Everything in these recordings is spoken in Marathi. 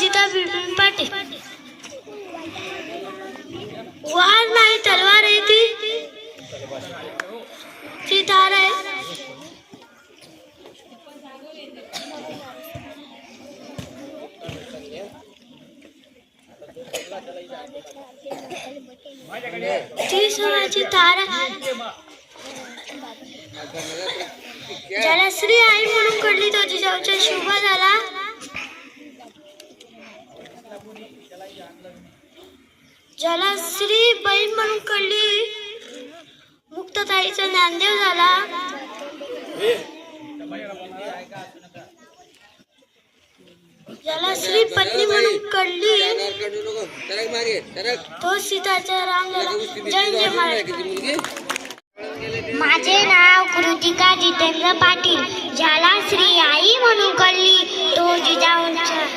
हर्षिता बिपिन पाटील। वार नाही तलवार आहे ती. ती धार आहे. ती सोन्याची तार आहे. ज्याला श्री आई म्हणून कडली तो जिजाऊचा शुभ झाला ज्याला श्री बहीण म्हणून कडली मुक्तताईचा ज्ञानदेव झाला. ज्याला श्री पत्नी म्हणून कळली. तो सीताचा राम झाला. जय जय महाराज माझे नाव कृतिका जितेंद्र पाटील. ज्याला श्री आई म्हणून कळली तो जिजाऊंच्या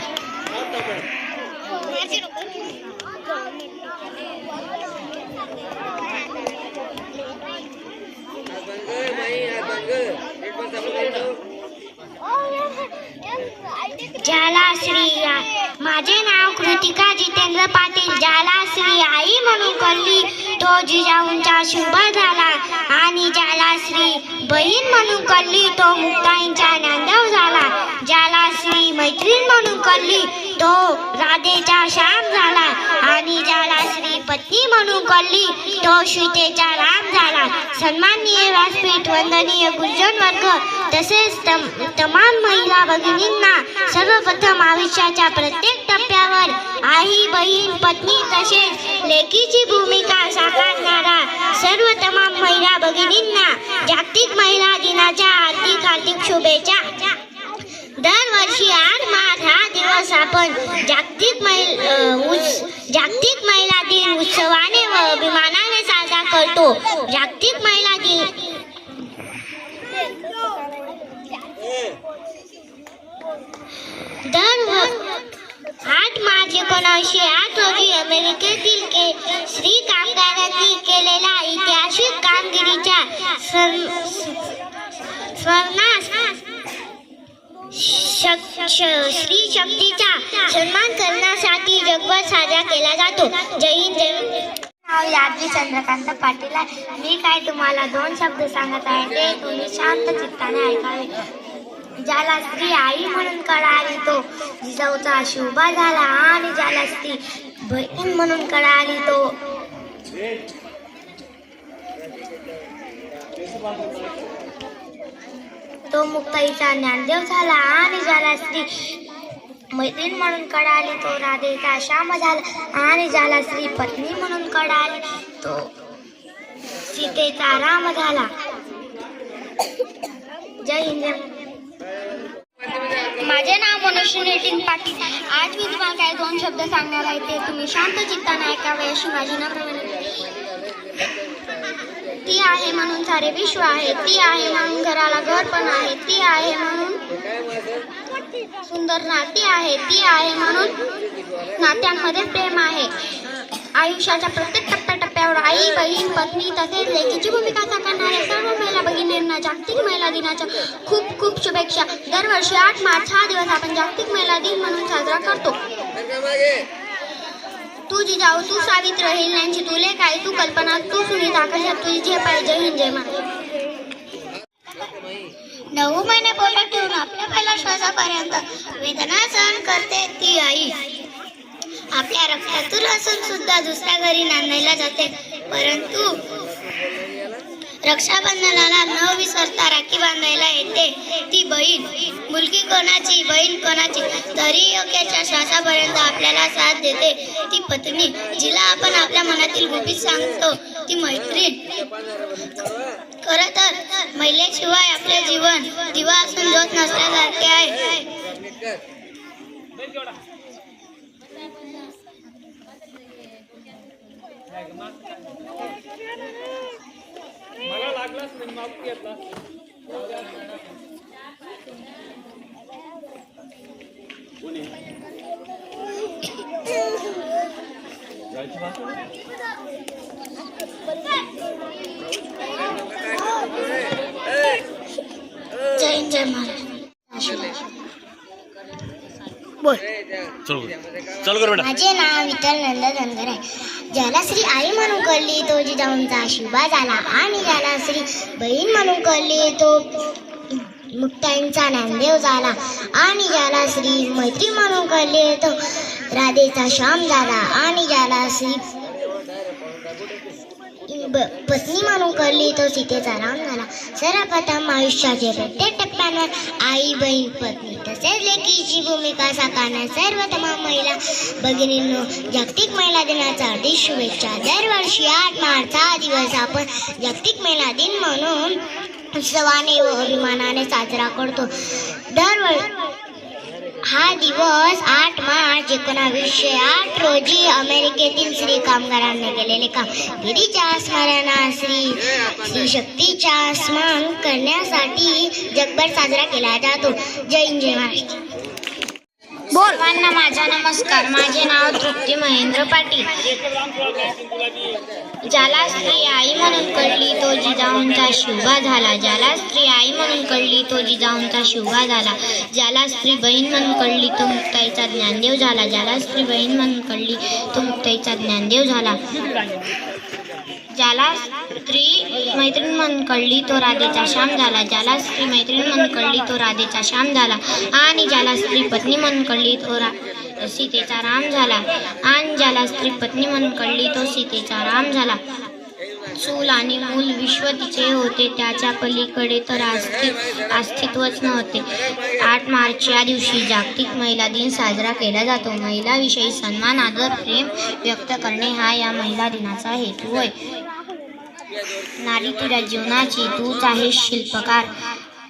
ज्याला श्री माझे नाव कृतिका जितेंद्र पाटील. जालाश्री आई म्हणून कळली तो जिजाऊंचा शुभ झाला. आणि ज्याला श्री बहीण म्हणून कळली तो मुक्ताईंचा नांदव झाला. ज्याला श्री मैत्रीण म्हणून कळली तो राधेचा शाह ती म्हणून कळली तो सीतेचा राम झाला. सन्माननीय व्यासपीठ वंदनीय गुरुजन वर्ग तसेच तम तमाम महिला भगिनींना सर्वप्रथम आयुष्याच्या प्रत्येक टप्प्यावर आई बहीण पत्नी तसेच लेकीची भूमिका साकारणारा सर्व तमाम महिला भगिनींना जागतिक महिला दिनाच्या हार्दिक हार्दिक शुभेच्छा. दरवर्षी आठ मार्च हा दिवस आपण जागतिक महिला साजरा जागतिक महिला दिन. दर आठ मार्च एकोणीसशे आठ रोजी अमेरिकेतील के श्री कामगारांनी केलेल्या ऐतिहासिक कामगिरीच्या स्मरणास श्री शक्तीचा सन्मान करण्यासाठी जगभर साजरा केला जातो. जय हिंद जय नाव यादवी चंद्रकांत पाटील आहे. मी काय तुम्हाला दोन शब्द सांगत आहे? ते तुम्ही शांत चित्ताने ऐकावे. ज्याला स्त्री आई म्हणून कळाली तो जिजाऊचा शोभा झाला आणि ज्याला स्त्री बहीण म्हणून कळाली तो तो मुक्ताईचा ज्ञानदेव झाला आणि ज्याला स्त्री मैत्रीण म्हणून कळाली तो राधेचा श्याम झाला आणि ज्याला श्री पत्नी म्हणून कळाली तो सीतेचा राम झाला. जय हिंद. माझे नाव मनुष्य नितीन पाटील. आज मी तुम्हाला काही दोन शब्द सांगणार आहे ते तुम्ही शांत चित्ताने ऐकावे अशी माझी नम्र ती आहे म्हणून सारे विश्व आहे ती आहे म्हणून घराला घर पण आहे ती आहे म्हणून सुंदर नाती आहे ती आहे म्हणून नात्यांमध्ये प्रेम आहे. आयुष्याच्या प्रत्येक टप्प्याटप्प्यावर आई बहीण पत्नी तसेच लेखीची भूमिका साकारणाऱ्या सर्व महिला भगिनींना जागतिक महिला दिनाच्या खूप खूप शुभेच्छा. दरवर्षी आठ मार्च हा दिवस आपण जागतिक महिला दिन म्हणून साजरा करतो. तू जिजाऊ तू सावित्र हिरण्यांची तुले काय तू कल्पना तू सुनीता कशा तुझी जे पाहिजे जय हिंद जय महाराज नऊ महिने पोटात ठेवून आपल्या पहिल्या श्वासापर्यंत वेदना सहन करते ती आई. आपल्या रक्तातून असून सुद्धा दुसऱ्या घरी नांदायला जाते. परंतु रक्षाबंधनाला न विसरता राखी बांधायला येते. ती बहीण. मुलगी कोणाची? बहीण कोणाची? तरी योग्याच्या श्वासापर्यंत आपल्याला साथ देते. ती पत्नी जिला आपण आपल्या मनातील गुपित सांगतो ती मैत्रीण. खर तर महिलेशिवाय आपले जीवन दिवा असून जोत नसल्यासारखे आहे. मला लागलाच नाही माप घेतला. जय जय महाराज. बोल. चल चालू कर बेटा. माझे नाव विठ्ठल नंद धनगर आहे. ज्याला श्री आई म्हणून कळली तो जिजाऊंचा आशीर्वाद झाला आणि ज्याला श्री बहीण म्हणून कळली तो मुक्ताईंचा ज्ञानदेव झाला. आणि ज्याला श्री मैत्री म्हणून कळली तो राधेचा श्याम झाला. आणि ज्याला श्री ब- पत्नी म्हणून कळली तो सीतेचा राम झाला सर्वप्रथम आयुष्याचे प्रत्येक टप्प्यांवर आई बहीण पत्नी तसेच लेकीची भूमिका साकारणार सर्व तमाम महिला. भगिनींनो जागतिक महिला दिनाचा अधिक शुभेच्छा. दरवर्षी आठ मार्च हा दिवस आपण जागतिक महिला दिन म्हणून उत्सवाने व अभिमानाने साजरा करतो. दरवर्षी हा दिवस आठ मार्च एकोणावीसशे आठ रोजी अमेरिकेतील स्त्री कामगारांनी केलेले काम. गिरीच्या स्मरणात श्री श्री शक्तीचा स्मरण करण्यासाठी जगभर साजरा केला जातो. जय हिंद जय महाराष्ट्र. बोल. माझा नमस्कार. माझे नाव तृप्ती महेंद्र पाटील. ज्याला स्त्री आई म्हणून कळली तो जिजाऊंचा शिवबा झाला. ज्याला स्त्री आई म्हणून कळली तो जिजाऊंचा शिवबा झाला. ज्याला स्त्री बहीण म्हणून कळली तो मुक्ताईचा ज्ञानदेव झाला. ज्याला स्त्री बहीण म्हणून कळली तो मुक्ताईचा ज्ञानदेव झाला. ज्याला स्त्री मैत्रीण म्हणून कळली तो राधेचा श्याम झाला. ज्याला स्त्री मैत्रीण म्हणून कळली तो राधेचा श्याम झाला. आणि ज्याला स्त्री पत्नी म्हणून कळली तो रा सीतेचा राम झाला. आणि ज्याला स्त्री पत्नी म्हणून कळली तो सीतेचा राम झाला. चूल आणि मूल विश्व तिचे होते. त्याच्या पलीकडे तर अस्तित्व अस्तित्वच नव्हते. आठ मार्च या दिवशी जागतिक महिला दिन साजरा केला जातो. महिलाविषयी सन्मान आदर प्रेम व्यक्त करणे हा या महिला दिनाचा हेतू होय. नारी तुझ्या जीवनाची तूच आहे शिल्पकार.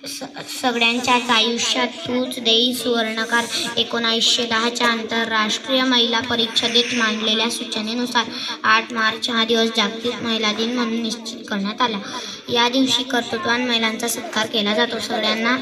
स- सगळ्यांच्याच आयुष्यात तूच देई सुवर्णकार. एकोणावीसशे दहाच्या आंतरराष्ट्रीय महिला परिषदेत मांडलेल्या सूचनेनुसार आठ मार्च हा दिवस जागतिक महिला दिन म्हणून निश्चित करण्यात आला. या दिवशी कर्तृत्वान महिलांचा सत्कार केला जातो. सगळ्यांना